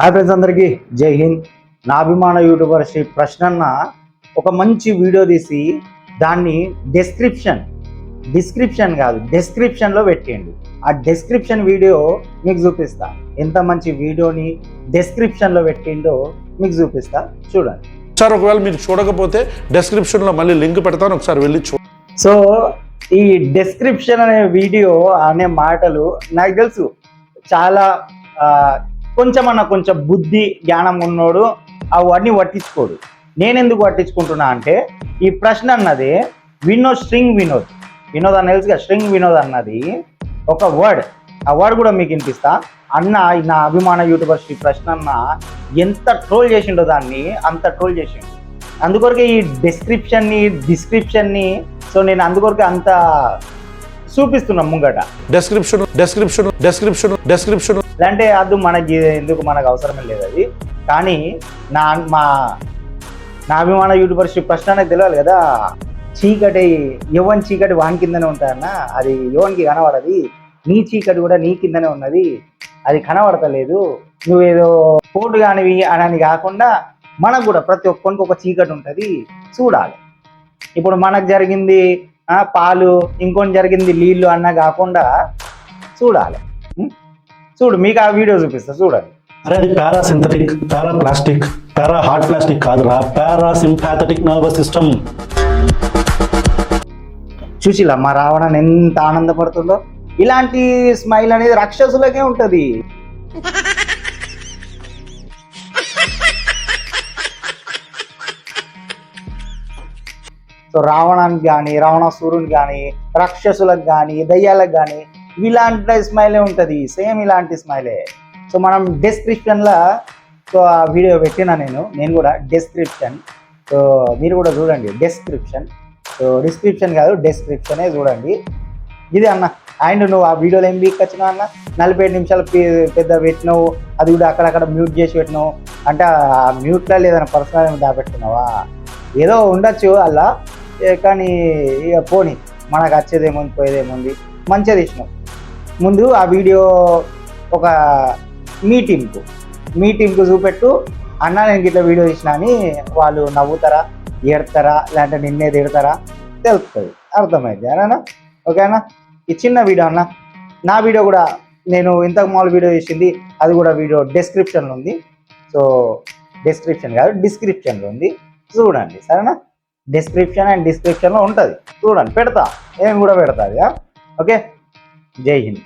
Hi friends అందరికీ. జై హింద్. నా అభిమాన యూట్యూబర్ శ్రీ ప్రశ్నన్న ఒక మంచి వీడియో తీసి దాన్ని డెస్క్రిప్షన్ డిస్క్రిప్షన్ కాదు డెస్క్రిప్షన్లో పెట్టేయండి. ఆ డెస్క్రిప్షన్ వీడియో మీకు చూపిస్తా. ఎంత మంచి వీడియోని డెస్క్రిప్షన్లో పెట్టిండో మీకు చూపిస్తా. చూడండి. సార్ ఒకవేళ మీరు చూడకపోతే డెస్క్రిప్షన్లో మళ్ళీ లింక్ పెడతాను ఒకసారి వెళ్ళి చూ సో ఈ డెస్క్రిప్షన్ అనే వీడియో అనే మాటలు నాకు తెలుసు. చాలా కొంచెమన్నా కొంచెం బుద్ధి జ్ఞానం ఉన్నోడు అవన్నీ పట్టించుకోడు. నేను ఎందుకు పట్టించుకుంటున్నా అంటే ఈ ప్రశ్న అన్నది వినోద్ స్ట్రింగ్ వినోద్. వినోద్ అని తెలుసుగా స్ట్రింగ్ వినోద్ అన్నది ఒక వర్డ్. ఆ వర్డ్ కూడా మీకు వినిపిస్తా. అన్న నా అభిమాన యూట్యూబర్ శ్రీ ప్రశ్న అన్న ఎంత ట్రోల్ చేసిండో దాన్ని అంత ట్రోల్ చేసిండు. అందుకొరకే ఈ డిస్క్రిప్షన్ని డిస్క్రిప్షన్ని సో నేను అందుకొరకే అంత చూపిస్తున్నా ముంగట. డెస్క్రిప్షన్ డెస్క్రిప్షన్ డెస్క్రిప్షన్ డెస్క్రిప్షన్ అంటే అది మనకి ఎందుకు మనకు అవసరమే లేదు అది. కానీ నా మా నా అభిమాన యూట్యూబర్ శ్రీ ప్రశ్న అనేది తెలియాలి కదా. చీకటి యువన్ చీకటి వాని కిందనే ఉంటాయన్న? అది యువన్కి కనబడది. నీ చీకటి కూడా నీ కిందనే ఉన్నది. అది కనబడతలేదు. నువ్వేదో పోటు కానివి అని కాకుండా మనకు కూడా ప్రతి ఒక్కరికి ఒక చీకటి ఉంటుంది. చూడాలి. ఇప్పుడు మనకు జరిగింది పాలు ఇంకొని జరిగింది నీళ్ళు అన్న కాకుండా చూడాలి? చూడు మీకు ఆ వీడియో చూపిస్తా చూడండి అరే అది para synthetic para plastic para hard plastic కాదురా పారా సింపాథటిక్ నర్వస్ సిస్టమ్. చూసిలా మా రావణన్ ఎంత ఆనందపడుతుందో? ఇలాంటి స్మైల్ అనేది రాక్షసులకే ఉంటది. సో రావణానికి కానీ రావణాసురునికి కానీ రాక్షసులకు కానీ దయ్యాలకు కానీ ఇలాంటి స్మైలే ఉంటుంది. సేమ్ ఇలాంటి స్మైలే సో మనం డెస్క్రిప్షన్లో సో ఆ వీడియో పెట్టినా నేను నేను కూడా డెస్క్రిప్షన్ సో మీరు కూడా చూడండి డెస్క్రిప్షన్ సో డిస్క్రిప్షన్ కాదు డిస్క్రిప్షనే చూడండి. ఇది అన్న అండ్ నువ్వు ఆ వీడియోలో ఏం వీక్ అన్న నలభై ఐదు నిమిషాలు పెద్ద పెట్టినావు అది కూడా అక్కడక్కడ మ్యూట్ చేసి పెట్టినావు. అంటే ఆ మ్యూట్లో లేదన్న పర్సనల్ ఏమి దాపెట్టుకున్నావా? ఏదో ఉండొచ్చు అలా. కానీ ఇక పోనీ మనకు వచ్చేదేముంది పోయేదేముంది. మంచిగా తీసినాం. ముందు ఆ వీడియో ఒక మీ టీంకు మీ టీంకు చూపెట్టు. అన్న నేను ఇట్లా వీడియో తీసిన అని వాళ్ళు నవ్వుతారా ఏడతారా లేదంటే నిన్నే తిడతారా తెలుస్తుంది అర్థమైంది అన్నా? ఓకేనా ఈ చిన్న వీడియో అన్న. నా వీడియో కూడా నేను ఇంతకు మామూలు వీడియో చేసింది అది కూడా వీడియో డిస్క్రిప్షన్లో ఉంది. సో డిస్క్రిప్షన్ కాదు డిస్క్రిప్షన్లో ఉంది. చూడండి సరేనా? డిస్క్రిప్షన్ అండ్ డిస్క్రిప్షన్లో ఉంటుంది. చూడండి పెడతా. నేను కూడా పెడతా ఓకే? జై హింద్.